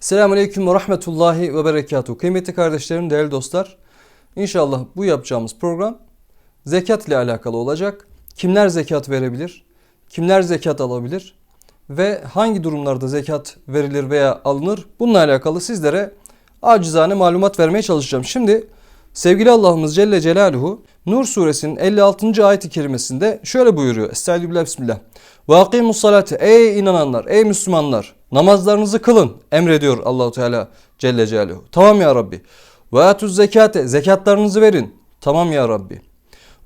Selamun Aleyküm ve Rahmetullahi ve Berekatuhu. Kıymetli kardeşlerim, değerli dostlar. İnşallah bu yapacağımız program zekat ile alakalı olacak. Kimler zekat verebilir? Kimler zekat alabilir? Ve hangi durumlarda zekat verilir veya alınır? Bununla alakalı sizlere acizane malumat vermeye çalışacağım. Şimdi sevgili Allah'ımız Celle Celaluhu Nur suresinin 56. ayet-i kerimesinde şöyle buyuruyor. Estağfirullah bismillah. Ve akimus salate ey inananlar ey Müslümanlar namazlarınızı kılın emrediyor Allahu Teala Celle Celaluhu. Tamam ya Rabbi. Ve atuz zekate zekatlarınızı verin. Tamam ya Rabbi.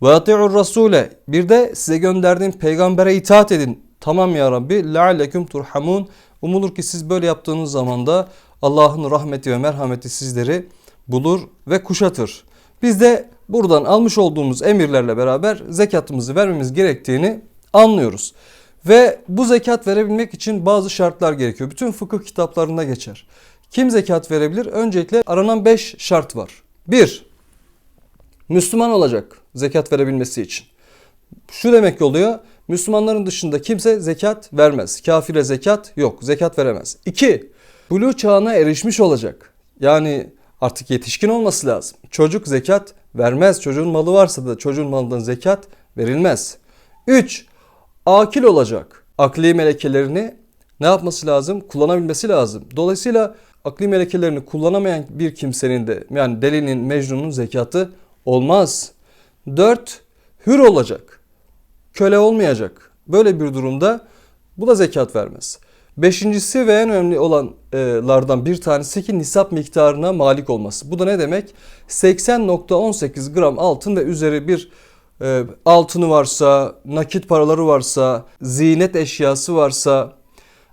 Ve ati'ur rasule bir de size gönderdiğim peygambere itaat edin. Tamam ya Rabbi. Leallekum turhamun. Umulur ki siz böyle yaptığınız zaman da Allah'ın rahmeti ve merhameti sizleri bulur ve kuşatır. Biz de buradan almış olduğumuz emirlerle beraber zekatımızı vermemiz gerektiğini anlıyoruz. Ve bu zekat verebilmek için bazı şartlar gerekiyor. Bütün fıkıh kitaplarında geçer. Kim zekat verebilir? Öncelikle aranan 5 şart var. 1. Müslüman olacak zekat verebilmesi için. Şu demek oluyor. Müslümanların dışında kimse zekat vermez. Kafire zekat yok. Zekat veremez. 2. Buluğ çağına erişmiş olacak. Yani artık yetişkin olması lazım. Çocuk zekat vermez. Çocuğun malı varsa da çocuğun malından zekat verilmez. 3. Akil olacak. Akli melekelerini ne yapması lazım? Kullanabilmesi lazım. Dolayısıyla akli melekelerini kullanamayan bir kimsenin de yani delinin, mecnunun zekatı olmaz. 4. Hür olacak. Köle olmayacak. Böyle bir durumda bu da zekat vermez. Beşincisi ve en önemli olanlardan bir tanesi ki nisap miktarına malik olması. Bu da ne demek? 80.18 gram altın ve üzeri bir altını varsa, nakit paraları varsa, zinet eşyası varsa,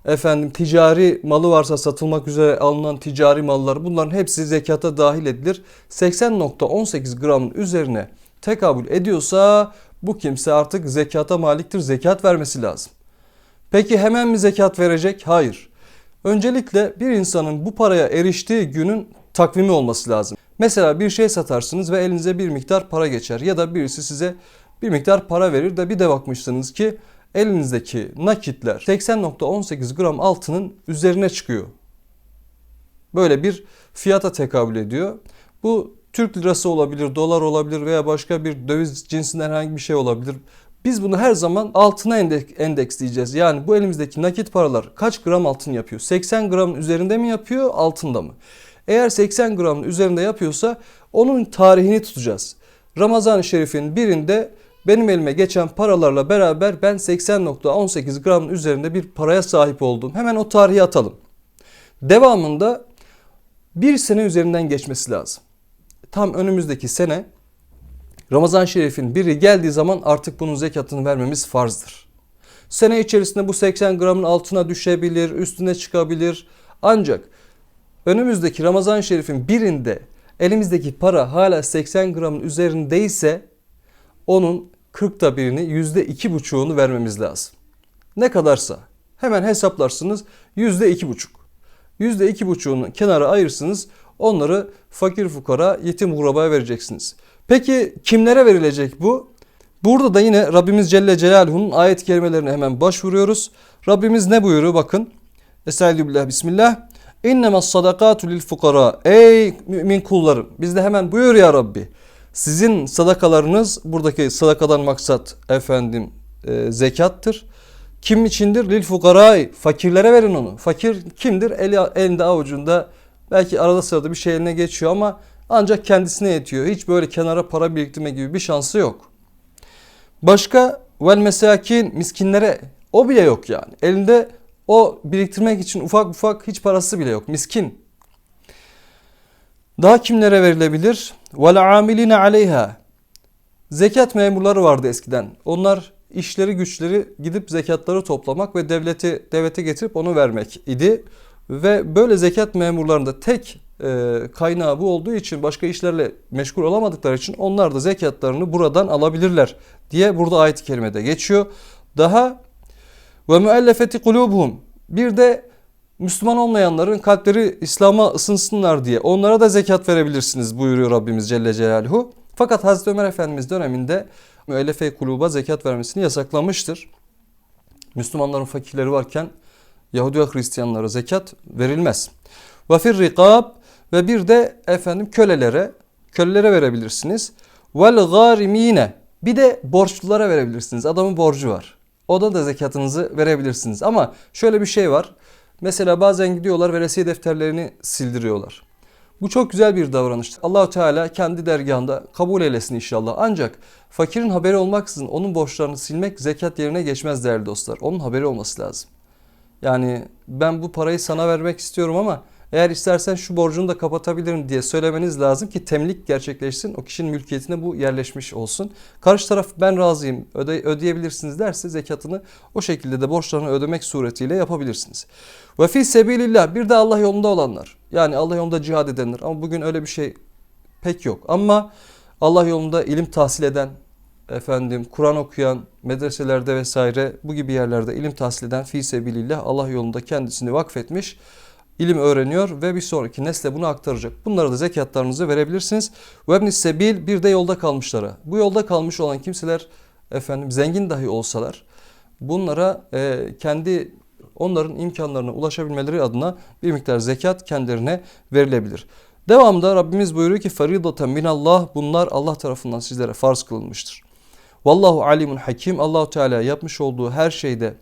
efendim ticari malı varsa satılmak üzere alınan ticari mallar bunların hepsi zekata dahil edilir. 80.18 gramın üzerine tekabül ediyorsa bu kimse artık zekata maliktir. Zekat vermesi lazım. Peki hemen mi zekat verecek? Hayır. Öncelikle bir insanın bu paraya eriştiği günün takvimi olması lazım. Mesela bir şey satarsınız ve elinize bir miktar para geçer ya da birisi size bir miktar para verir de bir de bakmışsınız ki elinizdeki nakitler 80.18 gram altının üzerine çıkıyor. Böyle bir fiyata tekabül ediyor. Bu Türk lirası olabilir, dolar olabilir veya başka bir döviz cinsinden herhangi bir şey olabilir. Biz bunu her zaman altına endeksleyeceğiz. Yani bu elimizdeki nakit paralar kaç gram altın yapıyor? 80 gramın üzerinde mi yapıyor, altında mı? Eğer 80 gramın üzerinde yapıyorsa onun tarihini tutacağız. Ramazan-ı Şerif'in birinde benim elime geçen paralarla beraber ben 80.18 gramın üzerinde bir paraya sahip oldum. Hemen o tarihi atalım. Devamında bir sene üzerinden geçmesi lazım. Tam önümüzdeki sene Ramazan Şerif'in biri geldiği zaman artık bunun zekatını vermemiz farzdır. Sene içerisinde bu 80 gramın altına düşebilir, üstüne çıkabilir. Ancak önümüzdeki Ramazan Şerif'in birinde elimizdeki para hala 80 gramın üzerindeyse onun 40'ta birini %2,5'unu vermemiz lazım. Ne kadarsa hemen hesaplarsınız %2,5. %2,5'unu kenara ayırsınız onları fakir fukara yetim kurabaya vereceksiniz. Peki kimlere verilecek bu? Burada da yine Rabbimiz Celle Celaluhu'nun ayet kelimelerine hemen başvuruyoruz. Rabbimiz ne buyuruyor bakın. Estağfirullah bismillah. İnnemez sadakatu lil fukara. Ey mümin kullarım. Bizde hemen buyur ya Rabbi. Sizin sadakalarınız buradaki sadakadan maksat efendim e, zekattır. Kim içindir? Lil fukaray. Fakirlere verin onu. Fakir kimdir? Eli, elinde avucunda belki arada sırada bir şey eline geçiyor ama ancak kendisine yetiyor. Hiç böyle kenara para biriktirme gibi bir şansı yok. Başka vel mesakin miskinlere o bile yok yani. Elinde o biriktirmek için ufak ufak hiç parası bile yok. Miskin. Daha kimlere verilebilir? Vel amiline aleyha. Zekat memurları vardı eskiden. Onlar işleri güçleri gidip zekatları toplamak ve devleti devlete getirip onu vermek idi. Ve böyle zekat memurlarında tek e, kaynağı bu olduğu için başka işlerle meşgul olamadıkları için onlar da zekatlarını buradan alabilirler diye burada ayet-i kerimede geçiyor. Daha ve müellefeti kulubuhum bir de Müslüman olmayanların kalpleri İslam'a ısınsınlar diye onlara da zekat verebilirsiniz buyuruyor Rabbimiz Celle Celaluhu. Fakat Hazreti Ömer Efendimiz döneminde müellefe kuluba zekat vermesini yasaklamıştır. Müslümanların fakirleri varken Yahudi ve Hristiyanlara zekat verilmez. Ve fir rikab ve bir de efendim kölelere, kölelere verebilirsiniz. Vel garimine bir de borçlulara verebilirsiniz. Adamın borcu var. O da da zekatınızı verebilirsiniz. Ama şöyle bir şey var. Mesela bazen gidiyorlar veresiye defterlerini sildiriyorlar. Bu çok güzel bir davranış. Allahu Teala kendi dergahında kabul eylesin inşallah. Ancak fakirin haberi olmaksızın onun borçlarını silmek zekat yerine geçmez değerli dostlar. Onun haberi olması lazım. Yani ben bu parayı sana vermek istiyorum ama eğer istersen şu borcunu da kapatabilirim diye söylemeniz lazım ki temlik gerçekleşsin. O kişinin mülkiyetine bu yerleşmiş olsun. Karşı taraf ben razıyım öde, ödeyebilirsiniz derse zekatını o şekilde de borçlarını ödemek suretiyle yapabilirsiniz. Ve fi sebilillah bir de Allah yolunda olanlar. Yani Allah yolunda cihad edenler ama bugün öyle bir şey pek yok. Ama Allah yolunda ilim tahsil eden, efendim Kur'an okuyan, medreselerde vesaire bu gibi yerlerde ilim tahsil eden fi sebilillah Allah yolunda kendisini vakfetmiş ilim öğreniyor ve bir sonraki nesle bunu aktaracak. Bunlara da zekatlarınızı verebilirsiniz. Ve ibn sebil bir de yolda kalmışlara. Bu yolda kalmış olan kimseler efendim zengin dahi olsalar bunlara e, kendi onların imkanlarına ulaşabilmeleri adına bir miktar zekat kendilerine verilebilir. Devamında Rabbimiz buyuruyor ki faridaten minallah bunlar Allah tarafından sizlere farz kılınmıştır. Vallahu alimun hakim. Allahu Teala yapmış olduğu her şeyde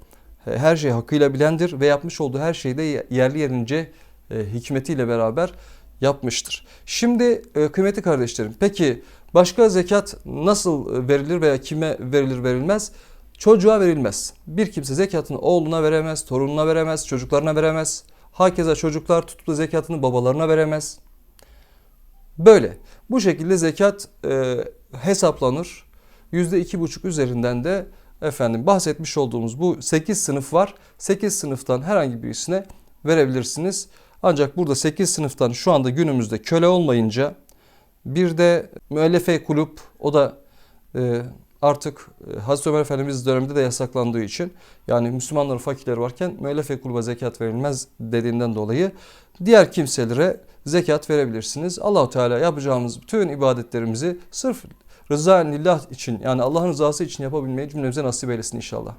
her şeyi hakkıyla bilendir ve yapmış olduğu her şeyi de yerli yerince e, hikmetiyle beraber yapmıştır. Şimdi e, kıymetli kardeşlerim peki başka zekat nasıl verilir veya kime verilir verilmez? Çocuğa verilmez. Bir kimse zekatını oğluna veremez, torununa veremez, çocuklarına veremez. Hakeza çocuklar tutup da zekatını babalarına veremez. Böyle. Bu şekilde zekat e, hesaplanır. %2,5 üzerinden de efendim bahsetmiş olduğumuz bu 8 sınıf var. 8 sınıftan herhangi birisine verebilirsiniz. Ancak burada 8 sınıftan şu anda günümüzde köle olmayınca bir de müellefe kulüp o da e, artık e, Hazreti Ömer Efendimiz döneminde de yasaklandığı için yani Müslümanların fakirleri varken müellefe kulübe zekat verilmez dediğinden dolayı diğer kimselere zekat verebilirsiniz. Allahu Teala yapacağımız bütün ibadetlerimizi sırf rıza lillah için yani Allah'ın rızası için yapabilmeyi cümlemize nasip eylesin inşallah.